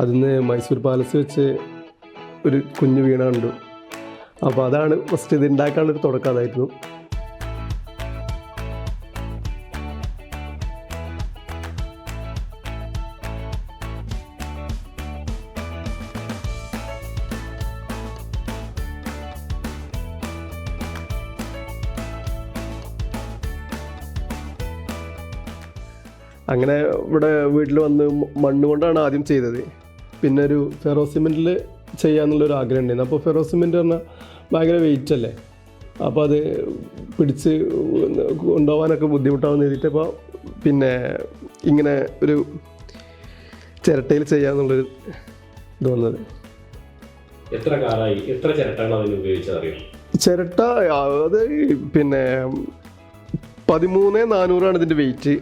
അതിന്ന് മൈസൂർ പാലസ് വെച്ച് ഒരു കുഞ്ഞു വീണ കണ്ടു. അപ്പോൾ അതാണ് ഫസ്റ്റ് ഇത് ഉണ്ടാക്കാനുള്ളൊരു തുടക്കം അതായിരുന്നു. അങ്ങനെ ഇവിടെ വീട്ടിൽ വന്ന് മണ്ണ് കൊണ്ടാണ് ആദ്യം ചെയ്തത്. പിന്നെ ഒരു ഫെറോ സിമെന്റിൽ ചെയ്യാന്നുള്ളൊരു ആഗ്രഹം ഉണ്ടായിരുന്നു അപ്പോൾ ഫെറോ സിമെന്റ് പറഞ്ഞാൽ ഭയങ്കര വെയിറ്റ് അല്ലേ? അപ്പോൾ അത് പിടിച്ച് കൊണ്ടുപോകാനൊക്കെ ബുദ്ധിമുട്ടാവുന്ന എഴുതിയിട്ട് അപ്പോൾ പിന്നെ ഇങ്ങനെ ഒരു ചിരട്ടയിൽ ചെയ്യാന്നുള്ളൊരു ഇത് വന്നത്. എത്ര കാലമായി എത്ര ചിരട്ടകൾ അതിന് ഉപയോഗിച്ചത് ചിരട്ട അത് പിന്നെ പതിമൂന്ന് നാനൂറാണ് ഇതിന്റെ വെയിറ്റ്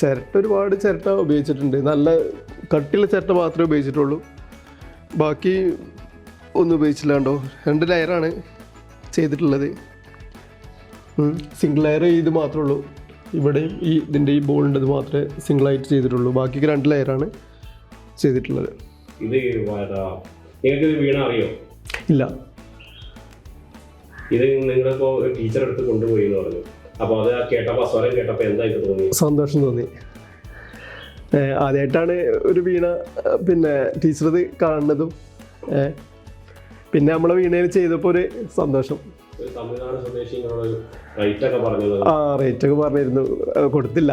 ചിരട്ട ഒരുപാട് ചിരട്ട ഉപയോഗിച്ചിട്ടുണ്ട്. നല്ല കട്ടിയുള്ള ചിരട്ട മാത്രമേ ഉപയോഗിച്ചിട്ടുള്ളൂ. ബാക്കി ഒന്നും ഉപയോഗിച്ചില്ലാണ്ടോ? രണ്ട് ലെയറാണ് ചെയ്തിട്ടുള്ളത്. സിംഗിൾ ലെയർ ഇത് മാത്രമേ ഉള്ളൂ. ഇവിടെയും ഈ ഇതിന്റെ ഈ ബോളിന്റെ ഇത് മാത്രമേ സിംഗിളായിട്ട് ചെയ്തിട്ടുള്ളൂ. ബാക്കി രണ്ട് ലെയറാണ് ചെയ്തിട്ടുള്ളത്. ഇത് വര- വീണ അറിയോ? ഇല്ല. ഇത് നിങ്ങളിപ്പോ ടീച്ചർ അടുത്ത് കൊണ്ടുപോയി എന്ന് പറഞ്ഞു. അപ്പോൾ അത് കേട്ടപ്പോൾ സ്വരം കേട്ടപ്പോൾ എന്തായിട്ട് തോന്നി സന്തോഷം തോന്നി. ആദ്യമായിട്ടാണ് ഒരു വീണ പിന്നെ ടീച്ചർ ഇത് കാണുന്നതും പിന്നെ നമ്മളെ വീണയിൽ ചെയ്തപ്പോൾ ഒരു സന്തോഷം. ആ റേറ്റ് ഒക്കെ പറഞ്ഞിരുന്നു. കൊടുത്തില്ല.